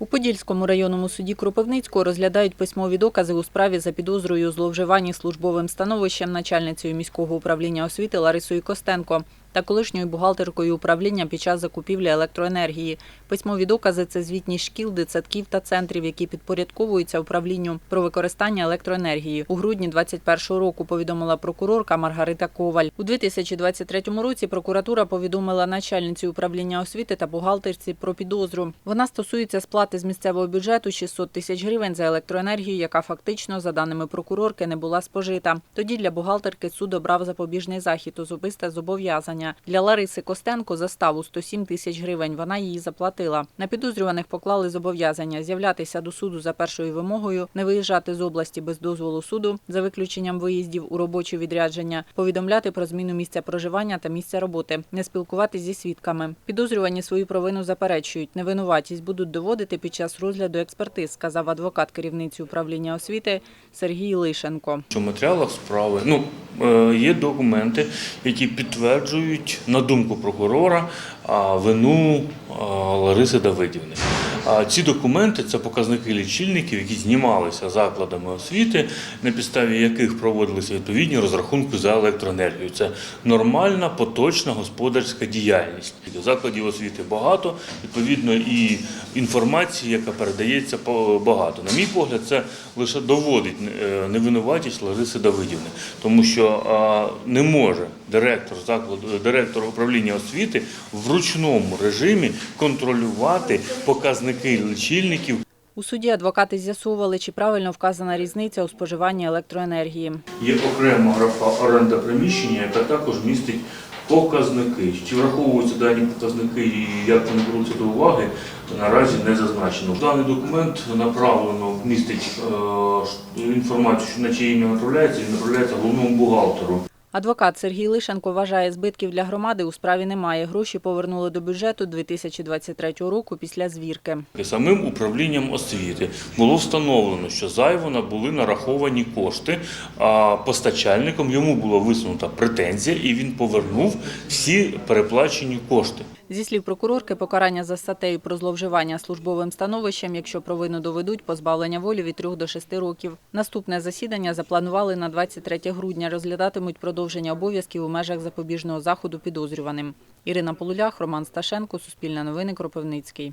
У Подільському районному суді Кропивницького розглядають письмові докази у справі за підозрою у зловживанні службовим становищем начальницею міського управління освіти Ларисою Костенко та колишньою бухгалтеркою управління під час закупівлі електроенергії. Письмові докази це звітність шкіл, дитсадків та центрів, які підпорядковуються управлінню про використання електроенергії. У грудні 2021 року повідомила прокурорка Маргарита Коваль. У 2023 році прокуратура повідомила начальниці управління освіти та бухгалтерці про підозру. Вона стосується сплати з місцевого бюджету 600 тисяч гривень за електроенергію, яка фактично, за даними прокурорки, не була спожита. Тоді для бухгалтерки суд обрав запобіжний захід особисте зобов'язання. Для Лариси Костенко заставу 107 тисяч гривень. Вона її заплатила. На підозрюваних поклали зобов'язання з'являтися до суду за першою вимогою, не виїжджати з області без дозволу суду за виключенням виїздів у робочі відрядження, повідомляти про зміну місця проживання та місця роботи, не спілкуватись зі свідками. Підозрювані свою провину заперечують. Невинуватість будуть доводити під час розгляду експертиз, сказав адвокат керівниці управління освіти Сергій Лишенко. що матеріалах справи ну, є документи, які підтверджують, на думку прокурора, вину Лариси Давидівни. Ці документи це показники лічильників, які знімалися закладами освіти, на підставі яких проводилися відповідні розрахунки за електроенергію. Це нормальна поточна господарська діяльність. Закладів освіти багато, відповідно, і інформації, яка передається, багато. На мій погляд, це лише доводить е, невинуватість Лариси Давидівни, тому що не може директор закладу, директор управління освіти в ручному режимі контролювати показники лічильників У суді адвокати з'ясовували, чи правильно вказана різниця у споживанні електроенергії. Є окрема графа оренда приміщення, яка також містить показники. Чи враховуються дані показники і як вони беруться до уваги, наразі не зазначено. Даний документ направлено містить е, інформацію, що на чиє ім'я направляється, і направляється головному бухгалтеру. Адвокат Сергій Лишенко вважає, збитків для громади у справі немає. Гроші повернули до бюджету 2023 року після звірки. Самим управлінням освіти було встановлено, що зайво були нараховані кошти, а постачальником йому була висунута претензія, і він повернув всі переплачені кошти. Зі слів прокурорки, покарання за статтею про зловживання службовим становищем, якщо провину доведуть, позбавлення волі від 3 до 6 років. Наступне засідання запланували на 23 грудня. Розглядатимуть продовження обов'язків у межах запобіжного заходу підозрюваним. Ірина Полулях, Роман Сташенко, Суспільне новини, Кропивницький.